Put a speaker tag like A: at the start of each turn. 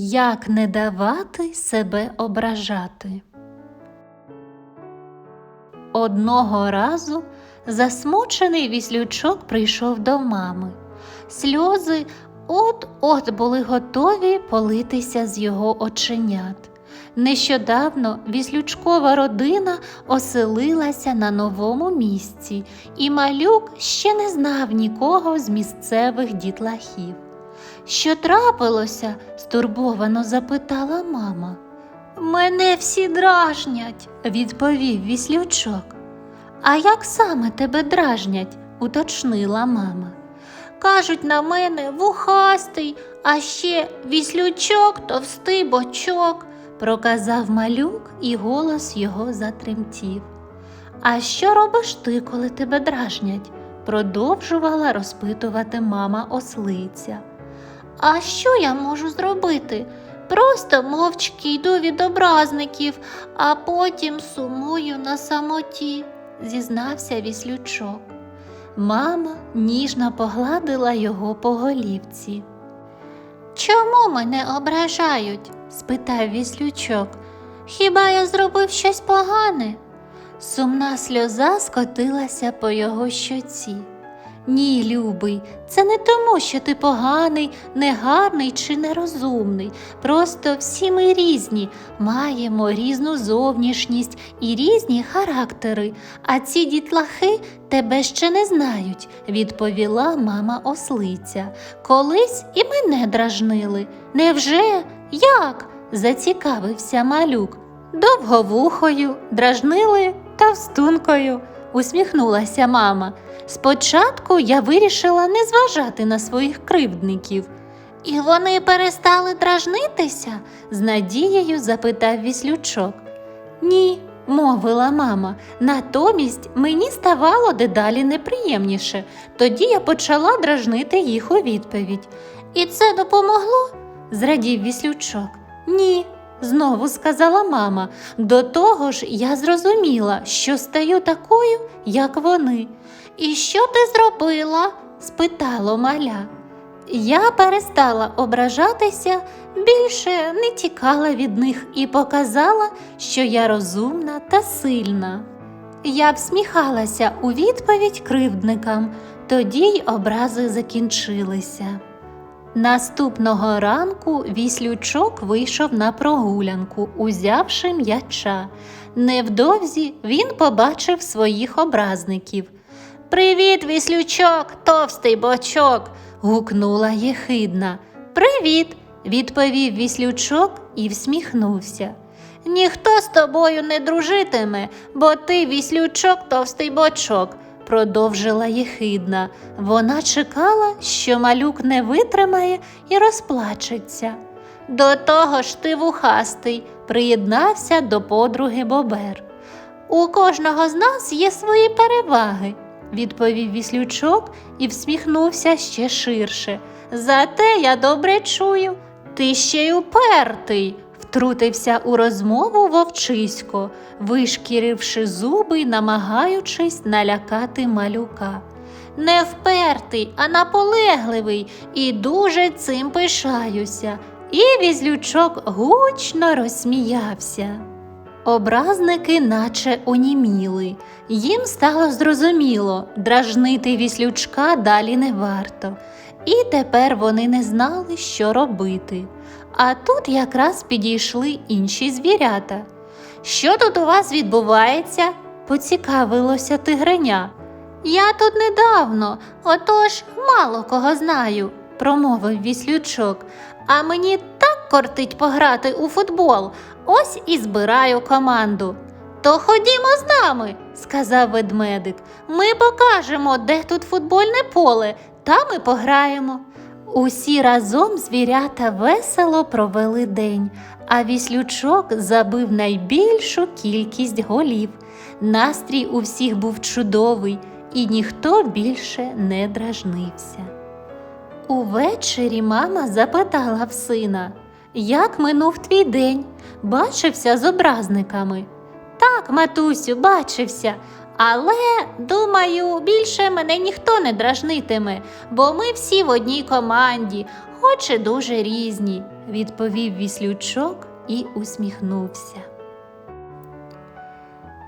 A: Як не давати себе ображати? Одного разу засмучений віслючок прийшов до мами. Сльози от-от були готові политися з його оченят. Нещодавно віслючкова родина оселилася на новому місці, і малюк ще не знав нікого з місцевих дітлахів. Що трапилося? стурбовано запитала мама. Мене всі дражнять, відповів віслючок. А як саме тебе дражнять? уточнила мама. Кажуть, на мене вухастий, а ще віслючок, товстий бочок, проказав малюк, і голос його затремтів. А що робиш ти, коли тебе дражнять? продовжувала розпитувати мама ослиця. А що я можу зробити? Просто мовчки йду від образників, а потім сумую на самоті, зізнався віслючок. Мама ніжно погладила його по голівці. Чому мене ображають? спитав віслючок. Хіба я зробив щось погане? Сумна сльоза скотилася по його щоці. Ні, любий, це не тому, що ти поганий, негарний чи нерозумний. Просто всі ми різні, маємо різну зовнішність і різні характери, а ці дітлахи тебе ще не знають, відповіла мама ослиця. Колись і мене дражнили. Невже? Як? зацікавився малюк. Довговухою, дражнили товстункою, усміхнулася мама. Спочатку я вирішила не зважати на своїх кривдників. І вони перестали дражнитися? з надією запитав віслючок. Ні, мовила мама. Натомість мені ставало дедалі неприємніше. Тоді я почала дражнити їх у відповідь. І це допомогло? зрадів віслючок. Ні, знову сказала мама. До того ж, я зрозуміла, що стаю такою, як вони. І що ти зробила? спитало маля. Я перестала ображатися, більше не тікала від них і показала, що я розумна та сильна. Я всміхалася у відповідь кривдникам, тоді й образи закінчилися. Наступного ранку віслючок вийшов на прогулянку, узявши м'яча. Невдовзі він побачив своїх образників. Привіт, віслючок, товстий бочок. гукнула єхидна. Привіт, відповів віслючок і всміхнувся. Ніхто з тобою не дружитиме, бо ти віслючок товстий бочок, продовжила єхидна. Вона чекала, що малюк не витримає і розплачеться. До того ж ти вухастий, приєднався до подруги Бобер. У кожного з нас є свої переваги, відповів віслючок і всміхнувся ще ширше. Зате я добре чую. Ти ще й упертий, втрутився у розмову вовчисько, вишкіривши зуби намагаючись налякати малюка. Не впертий, а наполегливий, і дуже цим пишаюся. І візлючок гучно розсміявся. Образники наче оніміли. Їм стало зрозуміло, дражнити віслючка далі не варто. І тепер вони не знали, що робити. А тут якраз підійшли інші звірята. Що тут у вас відбувається? поцікавилося тигреня. Я тут недавно, отож мало кого знаю, промовив віслючок. А мені так кортить пограти у футбол. Ось і збираю команду. То ходімо з нами, сказав ведмедик. Ми покажемо, де тут футбольне поле, та ми пограємо. Усі разом звірята весело провели день, а віслючок забив найбільшу кількість голів. Настрій у всіх був чудовий, і ніхто більше не дражнився. Увечері мама запитала в сина, як минув твій день, бачився з образниками. Так, матусю, бачився, Але, думаю, більше мене ніхто не дражнитиме, бо ми всі в одній команді, хоч і дуже різні, відповів віслючок і усміхнувся.